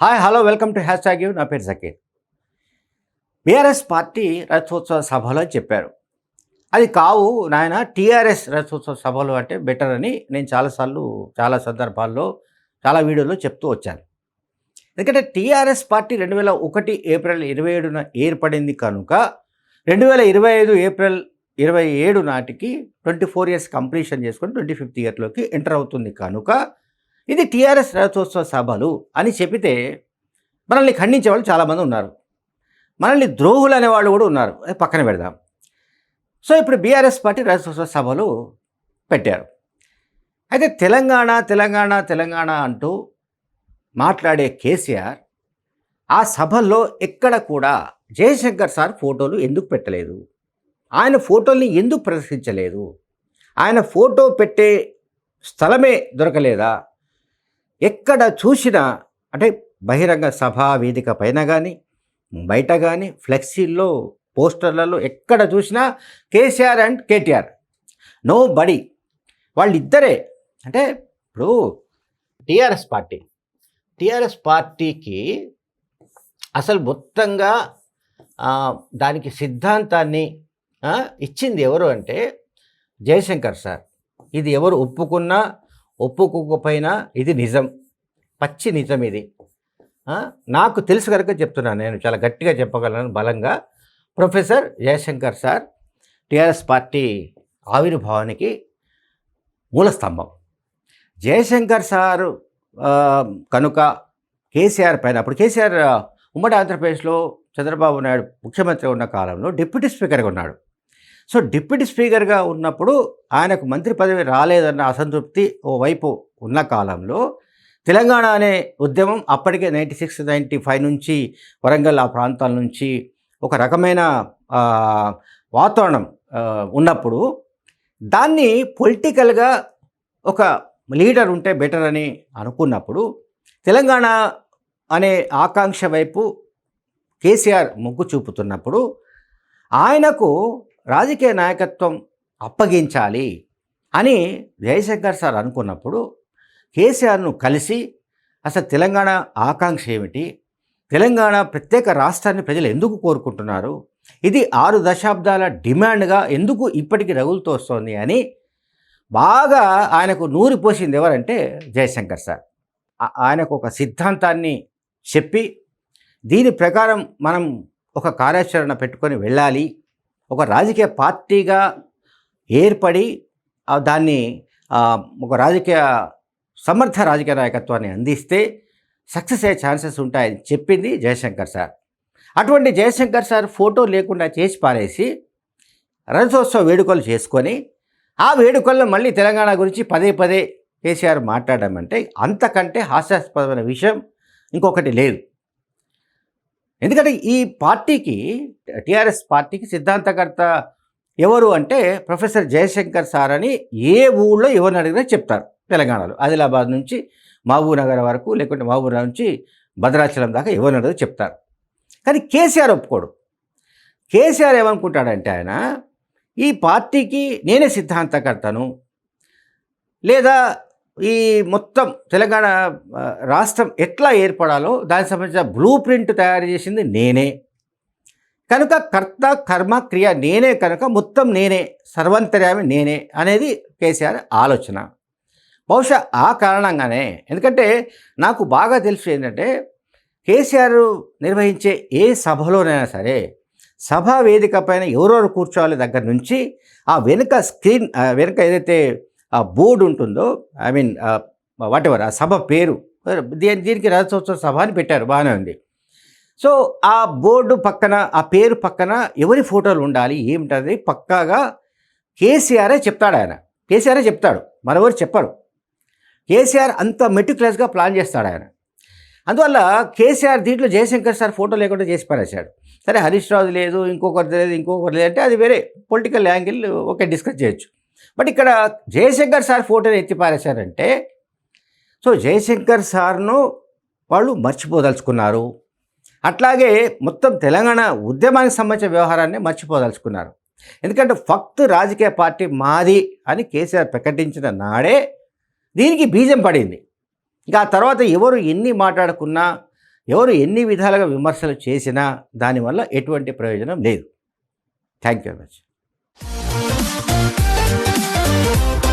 Hi hello welcome to hashtag నా పేరు Zakir. BRS party రథోత్సవ సభలు అని చెప్పారు. అది కావు నాయన టీఆర్ఎస్ రథోత్సవ సభలు అంటే బెటర్ అని నేను చాలాసార్లు చాలా సందర్భాల్లో చాలా వీడియోలో చెప్తూ వచ్చాను. ఎందుకంటే టీఆర్ఎస్ పార్టీ రెండు వేల ఒకటి ఏప్రిల్ ఇరవై ఏడున ఏర్పడింది కనుక రెండు వేల ఇరవై ఐదు ఏప్రిల్ ఇరవై ఏడు నాటికి ట్వంటీ ఫోర్ ఇయర్స్ కంప్లీషన్ చేసుకొని ట్వంటీ ఫిఫ్త్ ఇయర్లోకి ఎంటర్ అవుతుంది కనుక ఇది టీఆర్ఎస్ రథోత్సవ సభలు అని చెప్పితే మనల్ని ఖండించే వాళ్ళు చాలామంది ఉన్నారు. మనల్ని ద్రోహులు అనేవాళ్ళు కూడా ఉన్నారు. అది పక్కన పెడదాం. సో ఇప్పుడు బీఆర్ఎస్ పార్టీ రథోత్సవ సభలు పెట్టారు. అయితే తెలంగాణ తెలంగాణ తెలంగాణ అంటూ మాట్లాడే కేసీఆర్ ఆ సభల్లో ఎక్కడ కూడా జయశంకర్ సార్ ఫోటోలు ఎందుకు పెట్టలేదు? ఆయన ఫోటోల్ని ఎందుకు ప్రదర్శించలేదు? ఆయన ఫోటో పెట్టే స్థలమే దొరకలేదా? ఎక్కడ చూసినా అంటే బహిరంగ సభా వేదిక పైన కానీ బయట కానీ ఫ్లెక్సీల్లో పోస్టర్లలో ఎక్కడ చూసినా కేసీఆర్ అండ్ కేటీఆర్. నో బడి వాళ్ళిద్దరే. అంటే ఇప్పుడు టీఆర్ఎస్ పార్టీ. టీఆర్ఎస్ పార్టీకి అసలు మొత్తంగా దానికి సిద్ధాంతాన్ని ఇచ్చింది ఎవరు అంటే జయశంకర్ సార్. ఇది ఎవరు ఒప్పుకున్నా ఒప్పుకోకపోయినా ఇది నిజం. పచ్చి నిజం ఇది. నాకు తెలుసు కనుక చెప్తున్నాను నేను. చాలా గట్టిగా చెప్పగలను బలంగా. Professor Jayashankar sir TRS party ఆవిర్భావానికి మూలస్తంభం జయశంకర్ సారు కనుక కేసీఆర్ పైన అప్పుడు కేసీఆర్ ఉమ్మడి ఆంధ్రప్రదేశ్లో చంద్రబాబు నాయుడు ముఖ్యమంత్రి ఉన్న కాలంలో డిప్యూటీ స్పీకర్గా ఉన్నాడు. సో డిప్యూటీ స్పీకర్గా ఉన్నప్పుడు ఆయనకు మంత్రి పదవి రాలేదన్న అసంతృప్తి ఓవైపు ఉన్న కాలంలో తెలంగాణ అనే ఉద్యమం అప్పటికే నైంటీ సిక్స్ నైంటీ ఫైవ్ నుంచి వరంగల్ ఆ ప్రాంతాల నుంచి ఒక రకమైన వాతావరణం ఉన్నప్పుడు దాన్ని పొలిటికల్గా ఒక లీడర్ ఉంటే బెటర్ అని అనుకున్నప్పుడు తెలంగాణ అనే ఆకాంక్ష వైపు కేసీఆర్ మొగ్గు చూపుతున్నప్పుడు ఆయనకు రాజకీయ నాయకత్వం అప్పగించాలి అని జయశంకర్ సార్ అనుకున్నప్పుడు కేసీఆర్ను కలిసి అసలు తెలంగాణ ఆకాంక్ష ఏమిటి? తెలంగాణ ప్రత్యేక రాష్ట్రాన్ని ప్రజలు ఎందుకు కోరుకుంటున్నారు? ఇది ఆరు దశాబ్దాల డిమాండ్గా ఎందుకు ఇప్పటికీ రగులుతో వస్తోంది అని బాగా ఆయనకు నూరి పోసింది ఎవరంటే జయశంకర్ సార్. ఆయనకు ఒక సిద్ధాంతాన్ని చెప్పి దీని ప్రకారం మనం ఒక కార్యాచరణ పెట్టుకొని వెళ్ళాలి. ఒక రాజకీయ పార్టీగా ఏర్పడి దాన్ని ఒక రాజకీయ సమర్థ రాజకీయ నాయకత్వాన్ని అందిస్తే సక్సెస్ అయ్యే ఛాన్సెస్ ఉంటాయని చెప్పింది జయశంకర్ సార్. అటువంటి జయశంకర్ సార్ ఫోటో లేకుండా చేసి పారేసి రజతోత్సవ వేడుకలు చేసుకొని ఆ వేడుకల్లో మళ్ళీ తెలంగాణ గురించి పదే పదే కేసీఆర్ మాట్లాడడం అంటే అంతకంటే హాస్యాస్పదమైన విషయం ఇంకొకటి లేదు. ఎందుకంటే ఈ పార్టీకి టీఆర్ఎస్ పార్టీకి సిద్ధాంతకర్త ఎవరు అంటే ప్రొఫెసర్ జయశంకర్ సార్ అని ఏ ఊళ్ళో ఎవరిని అడిగినా చెప్తారు తెలంగాణలో. ఆదిలాబాద్ నుంచి మహబూబ్ నగర్ వరకు లేకుంటే మహబూబ్ నగర్ నుంచి భద్రాచలం దాకా ఎవరిని అడిగినా చెప్తారు. కానీ కేసీఆర్ ఒప్పుకోడు. కేసీఆర్ ఏమనుకుంటాడంటే ఆయన ఈ పార్టీకి నేనే సిద్ధాంతకర్తను లేదా ఈ మొత్తం తెలంగాణ రాష్ట్రం ఎట్లా ఏర్పడాలో దానికి సంబంధించిన బ్లూ ప్రింట్ తయారు చేసింది నేనే. కనుక కర్త కర్మ క్రియ నేనే కనుక మొత్తం నేనే సర్వంతర్యామి నేనే అనేది కేసీఆర్ ఆలోచన. బహుశా ఆ కారణంగానే. ఎందుకంటే నాకు బాగా తెలుసు ఏంటంటే కేసీఆర్ నిర్వహించే ఏ సభలోనైనా సరే సభా వేదిక పైన ఎవరెవరు కూర్చోవాలి దగ్గర నుంచి ఆ వెనుక స్క్రీన్ వెనుక ఏదైతే ఆ బోర్డు ఉంటుందో ఐ మీన్ వాట్ ఎవర్ ఆ సభ పేరు దీని దీనికి రథోత్సవ సభ అని పెట్టారు బాగానే ఉంది. సో ఆ బోర్డు పక్కన ఆ పేరు పక్కన ఎవరి ఫోటోలు ఉండాలి ఏమిటది పక్కాగా కేసీఆరే చెప్తాడు ఆయన. కేసీఆరే చెప్తాడు మరెవరు చెప్పరు. కేసీఆర్ అంత మెటిక్యులస్గా ప్లాన్ చేస్తాడు ఆయన. అందువల్ల కేసీఆర్ దీంట్లో జయశంకర్ సార్ ఫోటో లేకుండా చేసి పారేశాడు. సరే హరీష్ రావు లేదు ఇంకొకరిది లేదు ఇంకొకరి లేదు అంటే అది వేరే పొలిటికల్ యాంగిల్ ఓకే డిస్కస్ చేయొచ్చు. బట్ ఇక్కడ జయశంకర్ సార్ ఫోటోని ఎత్తి పారేశారంటే సో జయశంకర్ సార్ను వాళ్ళు మర్చిపోదలుచుకున్నారు. అట్లాగే మొత్తం తెలంగాణ ఉద్యమానికి సంబంధించిన వ్యవహారాన్ని మర్చిపోదలుచుకున్నారు. ఎందుకంటే ఫక్త్ రాజకీయ పార్టీ మాది అని కేసీఆర్ ప్రకటించిన నాడే దీనికి బీజం పడింది. ఇంకా ఆ తర్వాత ఎవరు ఎన్ని మాట్లాడుకున్నా ఎవరు ఎన్ని విధాలుగా విమర్శలు చేసినా దానివల్ల ఎటువంటి ప్రయోజనం లేదు. Thank you very much. Thank you